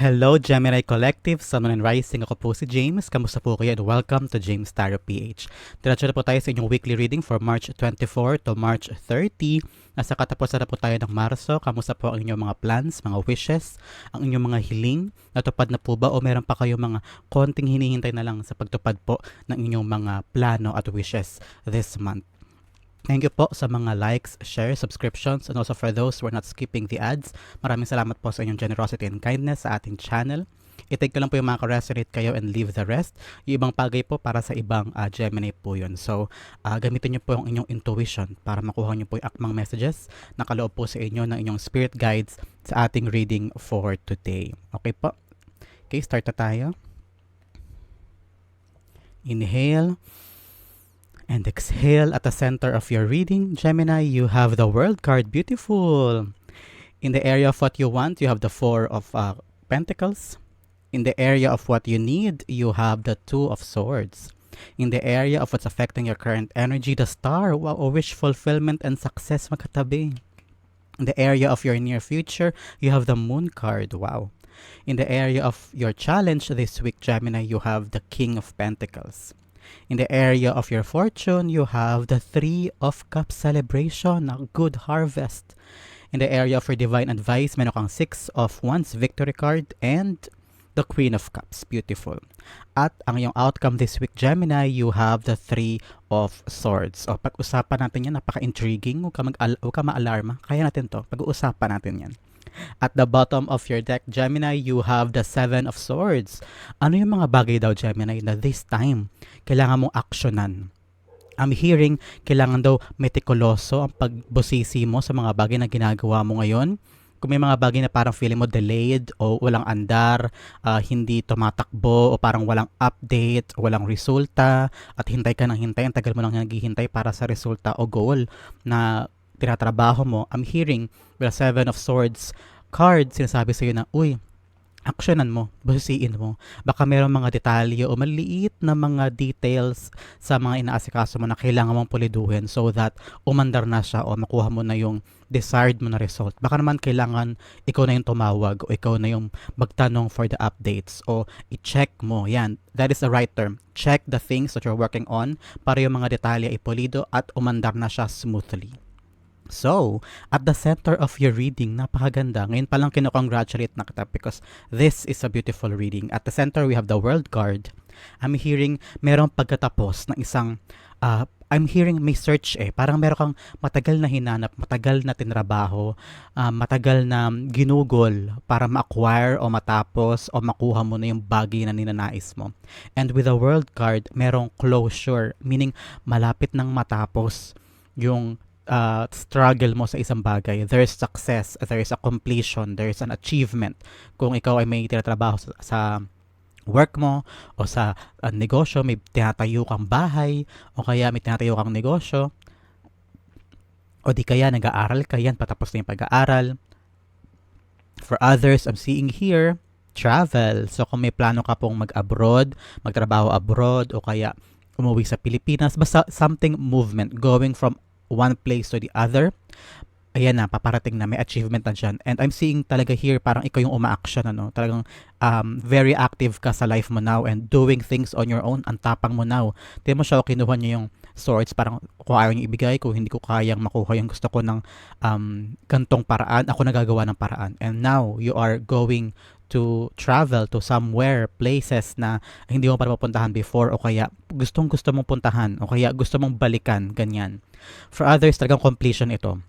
Hello Gemini Collective, Sun and Rising. Ako po si James. Kamusta po kayo and welcome to James Tarot PH. Diretso na po tayo sa inyong weekly reading for March 24 to March 30. Nasa katapusan na po tayo ng Marso. Kamusta po ang inyong mga plans, mga wishes, ang inyong mga hiling? Natupad na po ba o meron pa kayo mga konting hinihintay na lang sa pagtupad po ng inyong mga plano at wishes this month? Thank you po sa mga likes, shares, subscriptions, and also for those who are not skipping the ads. Maraming salamat po sa inyong generosity and kindness sa ating channel. I-take ko lang po yung mga ka-resonate kayo and leave the rest. Yung ibang pagay po para sa ibang uh, Gemini po yun. So, uh, gamitin nyo po yung inyong intuition para makuha nyo po yung akmang messages na kaloob po sa inyo ng inyong spirit guides sa ating reading for today. Okay po? Okay, start na tayo. Inhale. And exhale at the center of your reading, Gemini, you have the World card. Beautiful. In the area of what you want, you have the Four of uh, Pentacles. In the area of what you need, you have the Two of Swords. In the area of what's affecting your current energy, the Star. Wow, a wish fulfillment and success magkatabi. In the area of your near future, you have the Moon card. Wow. In the area of your challenge this week, Gemini, you have the King of Pentacles. In the area of your fortune, you have the Three of Cups celebration, a good harvest. In the area of your divine advice, meron kang Six of Wands victory card and the Queen of Cups. Beautiful. At ang iyong outcome this week, Gemini, you have the Three of Swords. O pag-usapan natin yan, napaka-intriguing. Huwag ka, mag huwag ka ma-alarma. Kaya natin to. Pag-uusapan natin yan. At the bottom of your deck, Gemini, you have the Seven of Swords. Ano yung mga bagay daw, Gemini, na this time, kailangan mong aksyonan? I'm hearing, kailangan daw metikuloso ang pagbusisi mo sa mga bagay na ginagawa mo ngayon. Kung may mga bagay na parang feeling mo delayed o walang andar, uh, hindi tumatakbo o parang walang update walang resulta at hintay ka ng hintay, ang tagal mo lang naghihintay para sa resulta o goal na tinatrabaho mo, I'm hearing a Seven of Swords card, sinasabi sa'yo na, uy, aksyonan mo, busiin mo. Baka mayroong mga detalye o maliit na mga details sa mga inaasikaso mo na kailangan mong puliduhin so that umandar na siya o makuha mo na yung desired mo na result. Baka naman kailangan ikaw na yung tumawag o ikaw na yung magtanong for the updates o i-check mo. Yan, that is the right term. Check the things that you're working on para yung mga detalye ipulido at umandar na siya smoothly. So, at the center of your reading, napakaganda. Ngayon pa lang kinocongratulate na kita because this is a beautiful reading. At the center, we have the World Card. I'm hearing merong pagkatapos ng isang uh, I'm hearing may search eh. Parang meron kang matagal na hinanap, matagal na tinrabaho, uh, matagal na ginugol para ma-acquire o matapos o makuha mo na yung bagay na ninanais mo. And with the world card, merong closure, meaning malapit nang matapos yung uh, struggle mo sa isang bagay, there is success, there is a completion, there is an achievement. Kung ikaw ay may tinatrabaho sa, sa work mo o sa uh, negosyo, may tinatayo kang bahay o kaya may tinatayo kang negosyo o di kaya nag-aaral ka yan, patapos na yung pag-aaral. For others, I'm seeing here, travel. So kung may plano ka pong mag-abroad, magtrabaho abroad o kaya umuwi sa Pilipinas, basta something movement, going from one place to the other, ayan na, paparating na, may achievement na dyan. And I'm seeing talaga here, parang ikaw yung uma-action, ano, talagang um, very active ka sa life mo now and doing things on your own, ang tapang mo now. Di mo siya, kinuha niya yung swords, parang kung ayaw niyo ibigay, kung hindi ko kayang makuha yung gusto ko ng um, gantong paraan, ako nagagawa ng paraan. And now, you are going to travel to somewhere, places na hindi mo pa mapuntahan before o kaya gustong gusto mong puntahan o kaya gusto mong balikan, ganyan. For others, talagang completion ito.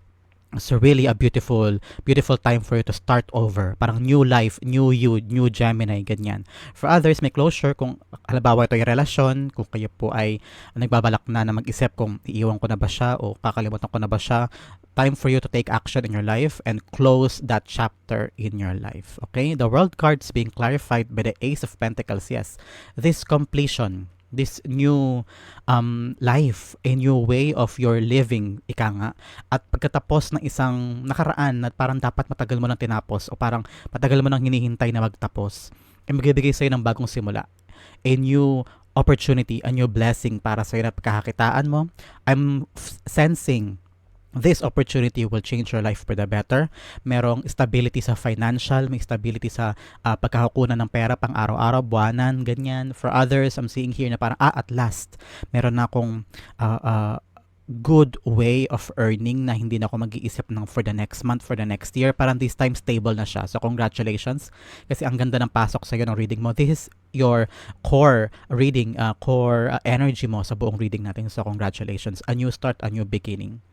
So really a beautiful, beautiful time for you to start over. Parang new life, new you, new Gemini, ganyan. For others, may closure kung halimbawa ito yung relasyon, kung kayo po ay nagbabalak na na mag-isip kung iiwan ko na ba siya o kakalimutan ko na ba siya, time for you to take action in your life and close that chapter in your life. Okay? The world cards being clarified by the Ace of Pentacles. Yes. This completion, this new um, life, a new way of your living, ika nga. At pagkatapos ng isang nakaraan na parang dapat matagal mo nang tinapos o parang matagal mo nang hinihintay na magtapos, ay magbibigay sa'yo ng bagong simula. A new opportunity, a new blessing para sa'yo na pagkakakitaan mo. I'm sensing this opportunity will change your life for the better. Merong stability sa financial, may stability sa uh, pagkakakunan ng pera pang araw-araw, buwanan, ganyan. For others, I'm seeing here na parang, ah, at last, meron na akong uh, uh, good way of earning na hindi na ako mag-iisip ng for the next month, for the next year. Parang this time stable na siya. So congratulations kasi ang ganda ng pasok sa iyo ng reading mo. This is your core reading, uh, core uh, energy mo sa buong reading natin. So congratulations. A new start, a new beginning.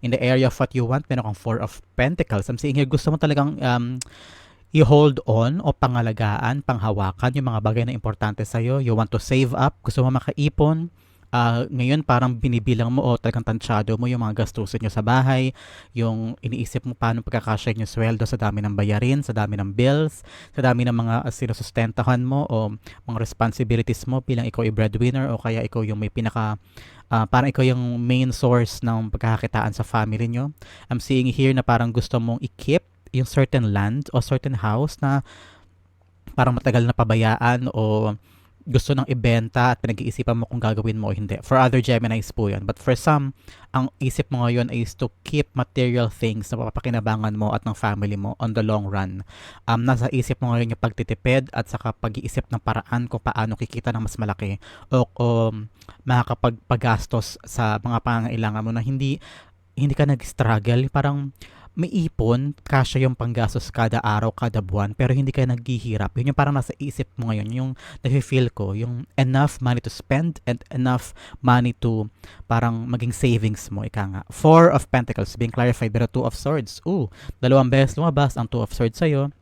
In the area of what you want, meron kang Four of Pentacles. I'm seeing here, gusto mo talagang um, i-hold on o pangalagaan, panghawakan yung mga bagay na importante sa'yo. You want to save up, gusto mo makaipon, uh, ngayon parang binibilang mo o talagang tansyado mo yung mga gastusin nyo sa bahay, yung iniisip mo paano pagkakasya yung sweldo sa dami ng bayarin, sa dami ng bills, sa dami ng mga uh, sinusustentahan mo o mga responsibilities mo bilang ikaw ay breadwinner o kaya ikaw yung may pinaka uh, parang ikaw yung main source ng pagkakakitaan sa family nyo. I'm seeing here na parang gusto mong i-keep yung certain land o certain house na parang matagal na pabayaan o gusto nang ibenta at pinag-iisipan mo kung gagawin mo o hindi. For other Geminis po yun. But for some, ang isip mo ngayon is to keep material things na papakinabangan mo at ng family mo on the long run. Um, nasa isip mo ngayon yung pagtitipid at saka pag-iisip ng paraan kung paano kikita ng mas malaki o, o makakapagpagastos sa mga pangangailangan mo na hindi hindi ka nag-struggle. Parang may ipon, kasya yung panggastos kada araw, kada buwan, pero hindi ka naghihirap. Yun yung parang nasa isip mo ngayon, yung nafe-feel ko, yung enough money to spend and enough money to parang maging savings mo, ika nga. Four of Pentacles being clarified, pero Two of Swords. Ooh, dalawang beses lumabas ang Two of Swords sa'yo.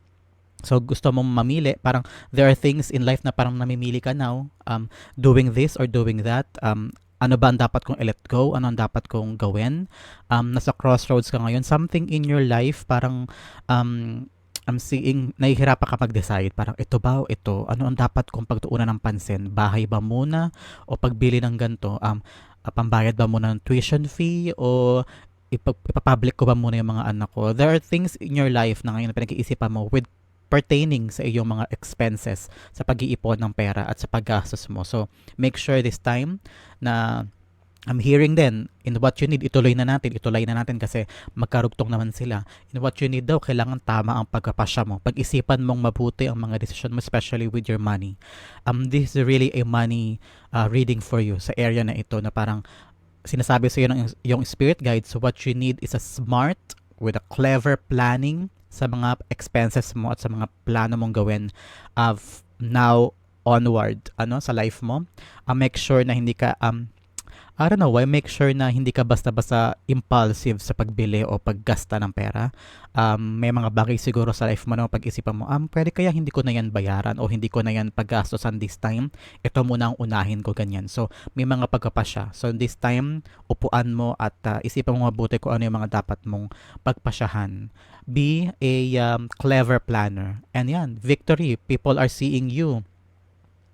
So gusto mong mamili, parang there are things in life na parang namimili ka now, um, doing this or doing that, um, ano ba ang dapat kong i-let go, ano ang dapat kong gawin. Um, nasa crossroads ka ngayon, something in your life parang um, I'm seeing, nahihirapan ka mag-decide, parang ito ba o ito, ano ang dapat kong pagtuunan ng pansin, bahay ba muna o pagbili ng ganito, um, uh, pambayad ba muna ng tuition fee o ipapublic ko ba muna yung mga anak ko. There are things in your life na ngayon na pinag-iisipan mo with pertaining sa iyong mga expenses sa pag-iipon ng pera at sa paggastos mo. So, make sure this time na I'm hearing din, in what you need, ituloy na natin, ituloy na natin kasi magkarugtong naman sila. In what you need daw, kailangan tama ang pagkapasya mo. Pag-isipan mong mabuti ang mga decision mo, especially with your money. Um, this is really a money uh, reading for you sa area na ito na parang sinasabi sa iyo ng yung spirit guide. So what you need is a smart with a clever planning sa mga expenses mo at sa mga plano mong gawin of now onward ano sa life mo. Uh, make sure na hindi ka um I don't know why, make sure na hindi ka basta-basta impulsive sa pagbili o paggasta ng pera. Um, may mga bagay siguro sa life mo na pag-isipan mo, um, pwede kaya hindi ko na yan bayaran o hindi ko na yan paggastosan this time. Ito muna ang unahin ko ganyan. So, may mga pagkapasya. So, this time, upuan mo at uh, isipan mo mabuti kung ano yung mga dapat mong pagpasyahan. Be a um, clever planner. And yan, victory. People are seeing you.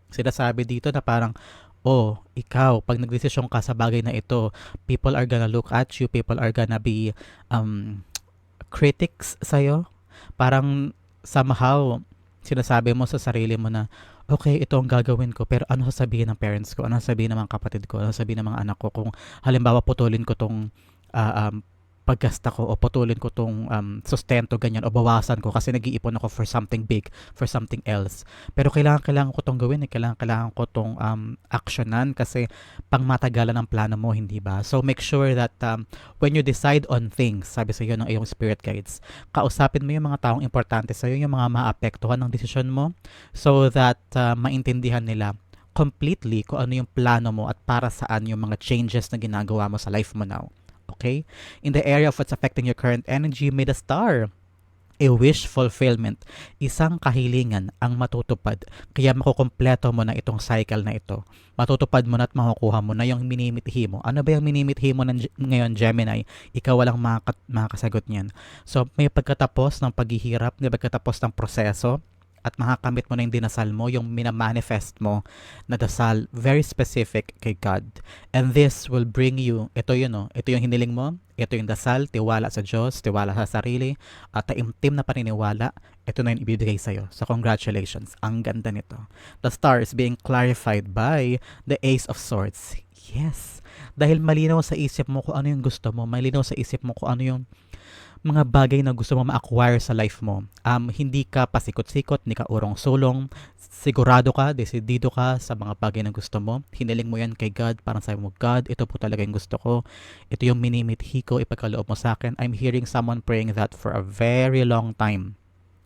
Sinasabi dito na parang, oh, ikaw, pag nagdesisyon ka sa bagay na ito, people are gonna look at you, people are gonna be um, critics sa'yo. Parang somehow, sinasabi mo sa sarili mo na, okay, ito ang gagawin ko, pero ano sasabihin ng parents ko, ano sasabihin ng mga kapatid ko, ano sasabihin ng mga anak ko, kung halimbawa putulin ko tong uh, um, paggasta ko o putulin ko tong um, sustento ganyan o bawasan ko kasi nag-iipon ako for something big, for something else. Pero kailangan kailangan ko tong gawin, eh. kailangan kailangan ko tong um, actionan kasi pangmatagalan ang plano mo, hindi ba? So make sure that um, when you decide on things, sabi sa iyo ng iyong spirit guides, kausapin mo yung mga taong importante sa iyo, yung mga maapektuhan ng desisyon mo so that uh, maintindihan nila completely kung ano yung plano mo at para saan yung mga changes na ginagawa mo sa life mo now. Okay? In the area of what's affecting your current energy, may the star. A wish fulfillment. Isang kahilingan ang matutupad. Kaya makukompleto mo na itong cycle na ito. Matutupad mo na at makukuha mo na yung minimithi mo. Ano ba yung minimithi mo ng, ngayon, Gemini? Ikaw walang makakat, makakasagot niyan. So, may pagkatapos ng paghihirap, may pagkatapos ng proseso, at makakamit mo na yung dinasal mo, yung minamanifest mo na dasal very specific kay God. And this will bring you, ito yun no, ito yung hiniling mo, ito yung dasal, tiwala sa Diyos, tiwala sa sarili, at taimtim na paniniwala, ito na yung ibibigay sa'yo. So congratulations, ang ganda nito. The star is being clarified by the Ace of Swords. Yes. Dahil malinaw sa isip mo kung ano yung gusto mo, malinaw sa isip mo kung ano yung mga bagay na gusto mo ma-acquire sa life mo. Um, hindi ka pasikot-sikot, hindi ka urong-sulong, sigurado ka, desidido ka sa mga bagay na gusto mo. Hiniling mo yan kay God, parang sabi mo, God, ito po talaga yung gusto ko. Ito yung minimithi ko, ipagkaloob mo sa akin. I'm hearing someone praying that for a very long time.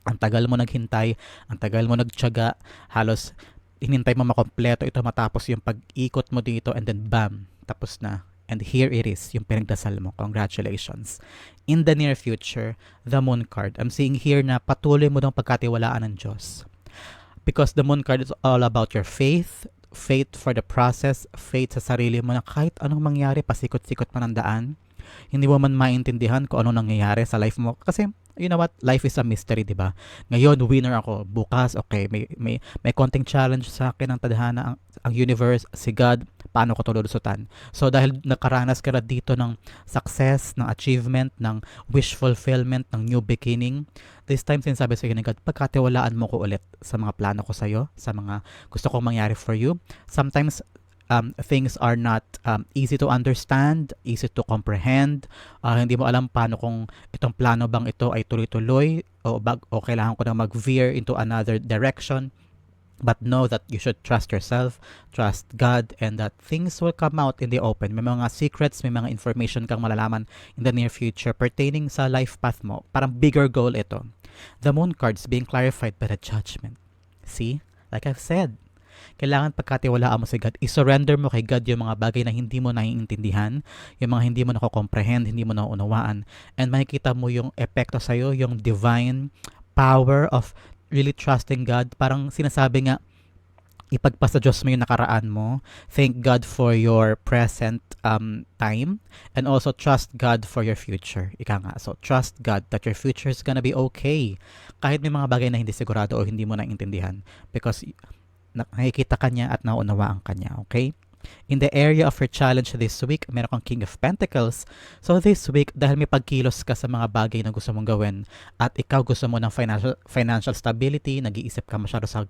Ang tagal mo naghintay, ang tagal mo nagtyaga, halos hinintay mo makompleto ito matapos yung pag-ikot mo dito and then bam, tapos na. And here it is, yung pinagdasal mo. Congratulations. In the near future, the moon card. I'm seeing here na patuloy mo daw pagkatiwalaan ng Diyos. Because the moon card is all about your faith, faith for the process, faith sa sarili mo na kahit anong mangyari, pasikot-sikot man ang daan, hindi mo man maintindihan kung ano nangyayari sa life mo. Kasi, you know what, life is a mystery, di ba? Ngayon, winner ako. Bukas, okay, may, may, may konting challenge sa akin ng tadhana, ang, universe, si God, paano ko tululusutan. So dahil nakaranas ka na dito ng success, ng achievement, ng wish fulfillment, ng new beginning, this time sinasabi sa ni God, pagkatiwalaan mo ko ulit sa mga plano ko sa'yo, sa mga gusto kong mangyari for you. Sometimes um, things are not um, easy to understand, easy to comprehend. Uh, hindi mo alam paano kung itong plano bang ito ay tuloy-tuloy o, bag, o kailangan ko na mag-veer into another direction. But know that you should trust yourself, trust God, and that things will come out in the open. May mga secrets, may mga information kang malalaman in the near future pertaining sa life path mo. Parang bigger goal ito. The moon cards being clarified by the judgment. See? Like I've said, kailangan pagkatiwalaan mo sa God, isurrender mo kay God yung mga bagay na hindi mo naiintindihan, yung mga hindi mo nako-comprehend, hindi mo nauunawaan, and makikita mo yung epekto sa'yo, yung divine power of really trusting God, parang sinasabi nga, ipagpasa Diyos mo yung nakaraan mo. Thank God for your present um, time and also trust God for your future. Ika nga. So, trust God that your future is gonna be okay. Kahit may mga bagay na hindi sigurado o hindi mo naintindihan because nakikita ka niya at naunawaan ka niya. Okay? In the area of your challenge this week, meron kang King of Pentacles. So this week, dahil may pagkilos ka sa mga bagay na gusto mong gawin at ikaw gusto mo ng financial, financial stability, nag-iisip ka masyado sa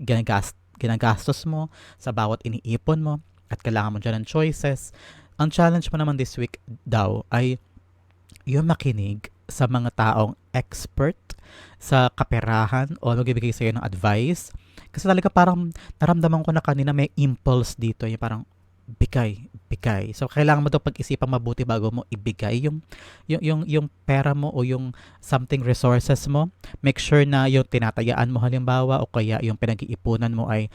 ginagast, ginagastos mo, sa bawat iniipon mo, at kailangan mo dyan ng choices. Ang challenge mo naman this week daw ay yung makinig sa mga taong expert sa kaperahan o magbibigay sa'yo ng advice kasi talaga parang naramdaman ko na kanina may impulse dito. Yung parang bigay, bigay. So kailangan mo 'to pag-isipan mabuti bago mo ibigay yung yung yung yung pera mo o yung something resources mo. Make sure na yung tinatayaan mo halimbawa o kaya yung pinag-iipunan mo ay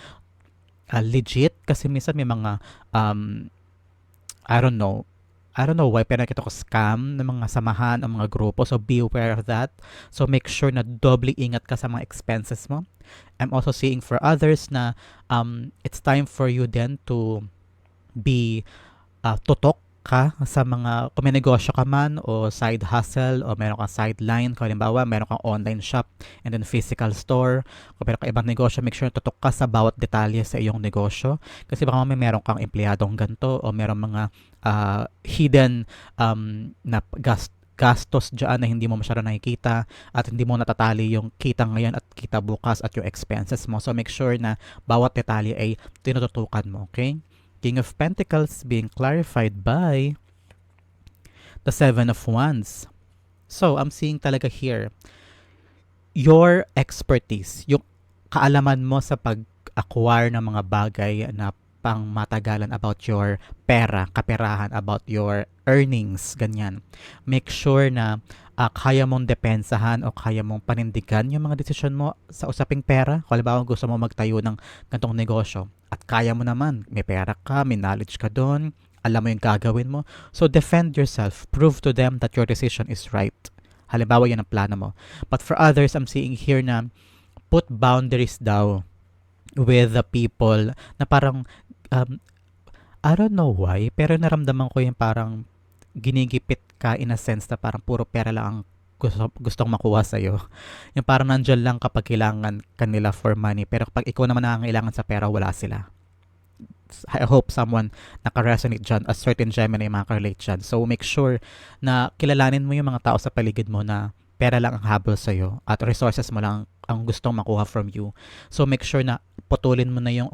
uh, legit kasi minsan may mga um I don't know, I don't know why, pero nakita ko scam ng mga samahan, ng mga grupo. So, be aware of that. So, make sure na doubly ingat ka sa mga expenses mo. I'm also seeing for others na um, it's time for you then to be uh, tutok ka sa mga, kung may negosyo ka man o side hustle o meron kang sideline, kung halimbawa meron kang online shop and then physical store, kung meron kang ibang negosyo, make sure tutok ka sa bawat detalye sa iyong negosyo. Kasi baka may meron kang empleyadong ganto o meron mga uh, hidden um, na gast gastos dyan na hindi mo masyado nakikita at hindi mo natatali yung kita ngayon at kita bukas at yung expenses mo. So make sure na bawat detalye ay tinututukan mo, okay? King of Pentacles being clarified by the Seven of Wands. So, I'm seeing talaga here, your expertise, yung kaalaman mo sa pag-acquire ng mga bagay na pang matagalan about your pera, kaperahan, about your earnings, ganyan. Make sure na uh, kaya mong depensahan o kaya mong panindigan yung mga desisyon mo sa usaping pera. Kung halimbawa gusto mo magtayo ng gantong negosyo at kaya mo naman, may pera ka, may knowledge ka doon, alam mo yung gagawin mo. So defend yourself. Prove to them that your decision is right. Halimbawa, yan ang plano mo. But for others, I'm seeing here na put boundaries daw with the people na parang um, I don't know why, pero naramdaman ko yung parang ginigipit ka in a sense na parang puro pera lang ang gusto, gustong makuha sa'yo. Yung parang nandyan lang kapag kailangan kanila for money. Pero kapag ikaw naman nangangailangan sa pera, wala sila. I hope someone naka-resonate dyan, a certain Gemini maka-relate dyan. So make sure na kilalanin mo yung mga tao sa paligid mo na pera lang ang habol sa'yo at resources mo lang ang gustong makuha from you. So make sure na putulin mo na yung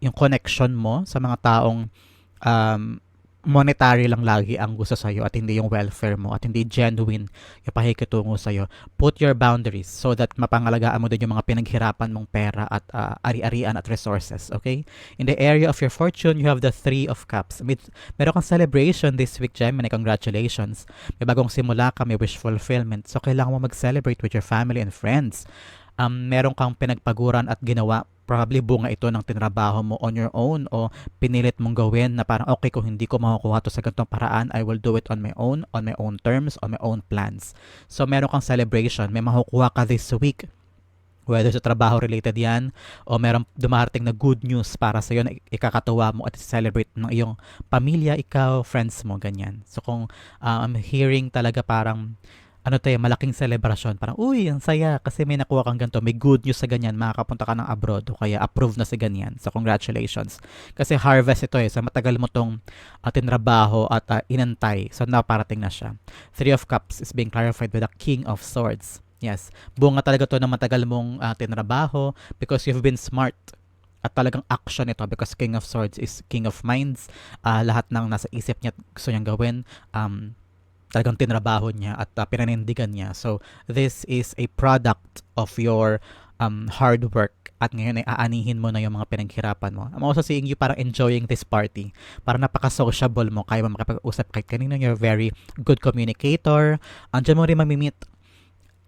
yung connection mo sa mga taong um, monetary lang lagi ang gusto sa'yo at hindi yung welfare mo at hindi genuine yung pakikitungo sa'yo. Put your boundaries so that mapangalagaan mo din yung mga pinaghirapan mong pera at uh, ari-arian at resources, okay? In the area of your fortune, you have the Three of Cups. May, meron kang celebration this week, Gemini. Congratulations. May bagong simula ka, may wish fulfillment. So, kailangan mo mag-celebrate with your family and friends. Um, meron kang pinagpaguran at ginawa probably bunga ito ng tinrabaho mo on your own o pinilit mong gawin na parang okay kung hindi ko makukuha to sa ganitong paraan, I will do it on my own, on my own terms, on my own plans. So meron kang celebration, may makukuha ka this week whether sa trabaho related yan o meron dumarating na good news para sa iyo na ikakatuwa mo at celebrate ng iyong pamilya, ikaw, friends mo, ganyan. So kung uh, I'm hearing talaga parang ano tayo, malaking celebration. Parang, uy, ang saya kasi may nakuha kang ganito. May good news sa ganyan. Makakapunta ka ng abroad o kaya approve na sa ganyan. So, congratulations. Kasi harvest ito eh. So, matagal mo tong uh, tinrabaho at uh, inantay. So, naparating na siya. Three of Cups is being clarified with the King of Swords. Yes. Bunga talaga to na matagal mong uh, tinrabaho because you've been smart at talagang action ito because King of Swords is King of Minds. Uh, lahat ng nasa isip niya gusto niyang gawin. Um, talagang tinrabaho niya at uh, pinanindigan niya. So, this is a product of your um, hard work at ngayon ay aanihin mo na yung mga pinaghirapan mo. I'm also seeing you parang enjoying this party. Parang napaka-sociable mo. Kaya mo makapag-usap kahit kanino. You're very good communicator. Andiyan mo rin mamimit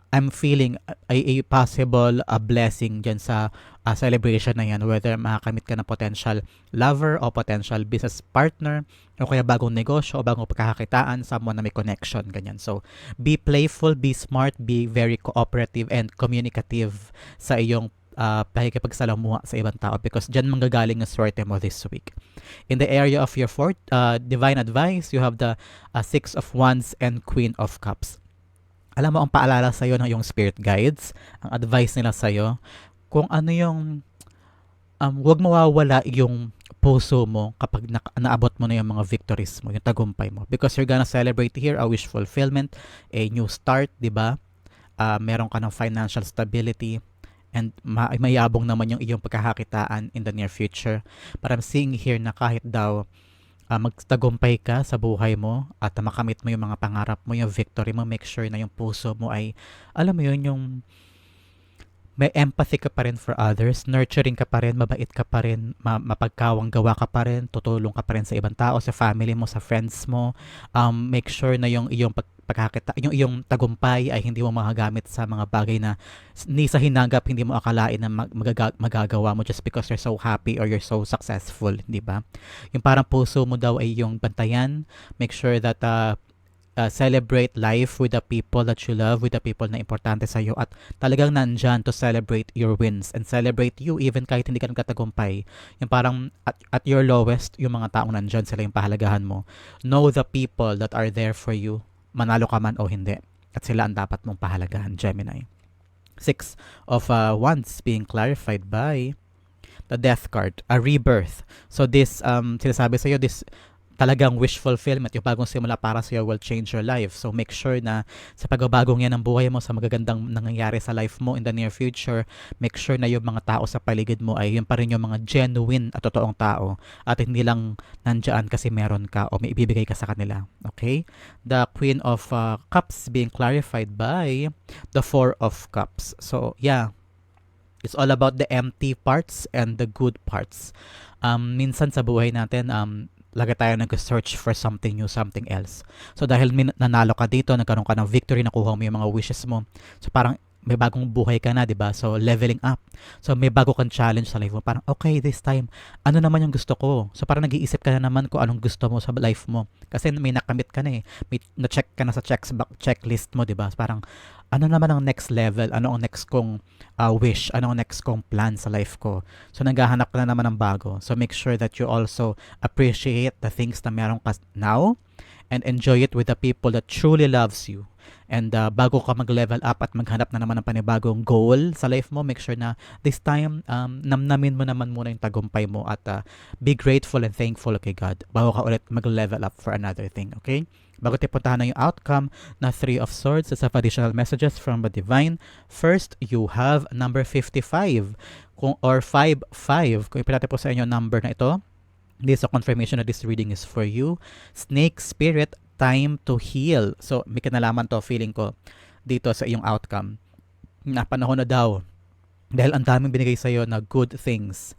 I'm feeling a, a possible a blessing dyan sa uh, celebration na yan whether makakamit ka ng potential lover o potential business partner o kaya bagong negosyo o bagong pagkakakitaan someone na may connection ganyan so be playful be smart be very cooperative and communicative sa iyong uh, pakikipagsalamuha sa ibang tao because dyan manggagaling ang swerte mo this week. In the area of your fourth, uh, divine advice, you have the uh, Six of Wands and Queen of Cups alam mo ang paalala sa'yo ng yung spirit guides, ang advice nila sa'yo, kung ano yung, um, wag mawawala yung puso mo kapag na- naabot mo na yung mga victories mo, yung tagumpay mo. Because you're gonna celebrate here a wish fulfillment, a new start, di ba? Uh, meron ka ng financial stability, and ma- mayabong naman yung iyong pagkakakitaan in the near future. But I'm seeing here na kahit daw uh, magtagumpay ka sa buhay mo at makamit mo yung mga pangarap mo, yung victory mo, make sure na yung puso mo ay, alam mo yun, yung may empathy ka pa rin for others, nurturing ka pa rin, mabait ka pa rin, ma- mapagkawang gawa ka pa rin, tutulong ka pa rin sa ibang tao, sa family mo, sa friends mo. Um, make sure na yung iyong pag pagkakita, yung iyong tagumpay ay hindi mo magagamit sa mga bagay na ni sa hinagap hindi mo akalain na mag- magaga- magagawa mo just because you're so happy or you're so successful, di ba? Yung parang puso mo daw ay yung bantayan. Make sure that uh, uh, celebrate life with the people that you love, with the people na importante sa iyo at talagang nandyan to celebrate your wins and celebrate you even kahit hindi ka nagkatagumpay. Yung parang at, at your lowest, yung mga taong nandyan, sila yung pahalagahan mo. Know the people that are there for you manalo ka man o hindi. At sila ang dapat mong pahalagahan, Gemini. Six of uh, Wands being clarified by the Death card, a rebirth. So this, um, sinasabi sa iyo, this talagang wish fulfillment, yung bagong simula para sa iyo will change your life. So make sure na sa pagbabagong yan ng buhay mo, sa magagandang nangyayari sa life mo in the near future, make sure na yung mga tao sa paligid mo ay yun pa rin yung mga genuine at totoong tao at hindi lang nandyan kasi meron ka o may ibibigay ka sa kanila. Okay? The Queen of uh, Cups being clarified by the Four of Cups. So yeah, it's all about the empty parts and the good parts. Um, minsan sa buhay natin, um, lagi tayo nag-search for something new, something else. So dahil nanalo ka dito, nagkaroon ka ng victory, nakuha mo yung mga wishes mo. So parang may bagong buhay ka na, 'di ba? So leveling up. So may bago kang challenge sa life mo. Parang okay, this time, ano naman yung gusto ko? So parang nag-iisip ka na naman kung anong gusto mo sa life mo. Kasi may nakamit ka na eh. May na-check ka na sa checks checklist mo, 'di ba? Parang ano naman ang next level? Ano ang next kong uh, wish? Ano ang next kong plan sa life ko? So naghahanap ka na naman ng bago. So make sure that you also appreciate the things na meron ka now and enjoy it with the people that truly loves you. And uh, bago ka mag-level up at maghanap na naman ng panibagong goal sa life mo, make sure na this time, um, namnamin mo naman muna yung tagumpay mo at uh, be grateful and thankful kay God bago ka ulit mag-level up for another thing, okay? Bago tayo puntahan na yung outcome na Three of Swords, have additional messages from the Divine. First, you have number 55 kung, or 5-5. Kung ipinatay po sa inyo number na ito, this is a confirmation that this reading is for you. Snake Spirit, time to heal. So, may kinalaman to, feeling ko, dito sa iyong outcome. Na panahon na daw. Dahil ang daming binigay sa iyo na good things.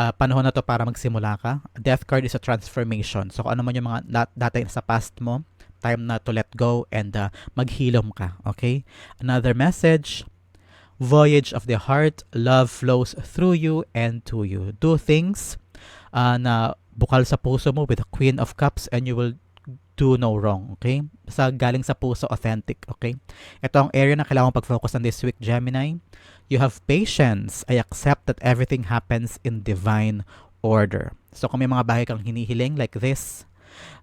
Uh, panahon na to para magsimula ka. Death card is a transformation. So, kung ano man yung mga dat- dati sa past mo, time na to let go and uh, maghilom ka. Okay? Another message, voyage of the heart, love flows through you and to you. Do things uh, na bukal sa puso mo with the Queen of Cups and you will do no wrong, okay? Sa galing sa puso, authentic, okay? Ito ang area na kailangan pag-focus on this week, Gemini. You have patience. I accept that everything happens in divine order. So kung may mga bagay kang hinihiling like this,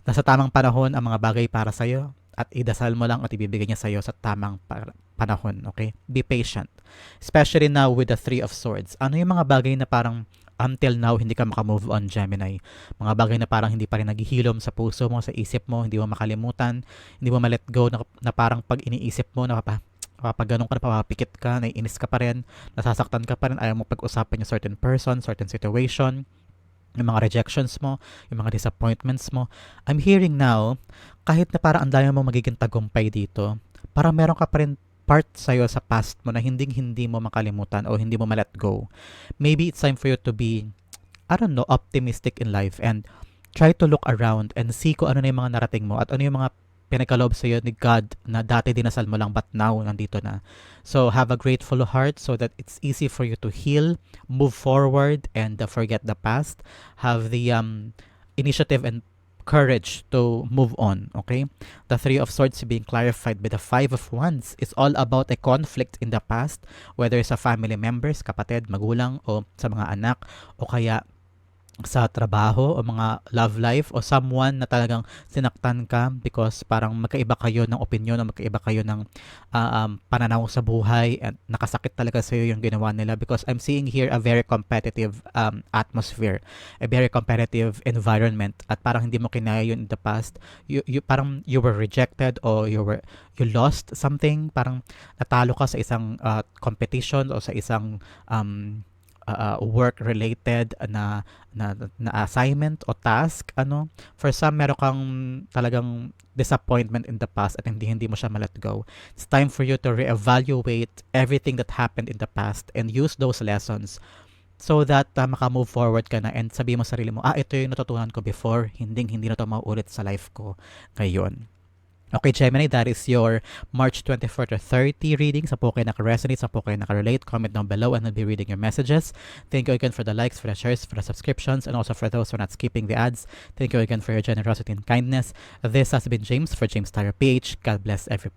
nasa tamang panahon ang mga bagay para sa'yo at idasal mo lang at ibibigay niya sa'yo sa tamang para- panahon, okay? Be patient. Especially now with the Three of Swords. Ano yung mga bagay na parang until now hindi ka makamove on Gemini. Mga bagay na parang hindi pa rin naghihilom sa puso mo, sa isip mo, hindi mo makalimutan, hindi mo ma-let go na, na parang pag iniisip mo, napapa, kapag ganun ka, napapapikit ka, naiinis ka pa rin, nasasaktan ka pa rin, ayaw mo pag-usapan yung certain person, certain situation, yung mga rejections mo, yung mga disappointments mo. I'm hearing now, kahit na parang ang dami mo magiging tagumpay dito, parang meron ka pa rin part sa'yo sa past mo na hindi hindi mo makalimutan o hindi mo ma-let go. Maybe it's time for you to be, I don't know, optimistic in life and try to look around and see kung ano na yung mga narating mo at ano yung mga pinagkaloob sa iyo ni God na dati dinasal mo lang but now nandito na. So have a grateful heart so that it's easy for you to heal, move forward and uh, forget the past. Have the um initiative and courage to move on, okay? The Three of Swords being clarified by the Five of Wands is all about a conflict in the past, whether sa family members, kapatid, magulang, o sa mga anak, o kaya sa trabaho o mga love life o someone na talagang sinaktan ka because parang magkaiba kayo ng opinion o magkaiba kayo ng uh, um, pananaw sa buhay at nakasakit talaga sa iyo yung ginawa nila because I'm seeing here a very competitive um, atmosphere, a very competitive environment at parang hindi mo kinaya yun in the past. You, you, parang you were rejected or you were you lost something, parang natalo ka sa isang uh, competition o sa isang um, uh, work related na, na na assignment o task ano for some meron kang talagang disappointment in the past at hindi hindi mo siya ma-let go it's time for you to reevaluate everything that happened in the past and use those lessons so that uh, maka-move forward ka na and sabi mo sa sarili mo, ah, ito yung natutunan ko before, hindi hindi na to mauulit sa life ko ngayon. Okay, Gemini, that is your March 24 to 30 reading. Sa po kayo naka-resonate, sa po kayo naka-relate, comment down below and I'll be reading your messages. Thank you again for the likes, for the shares, for the subscriptions, and also for those who are not skipping the ads. Thank you again for your generosity and kindness. This has been James for James Tyler PH. God bless everybody.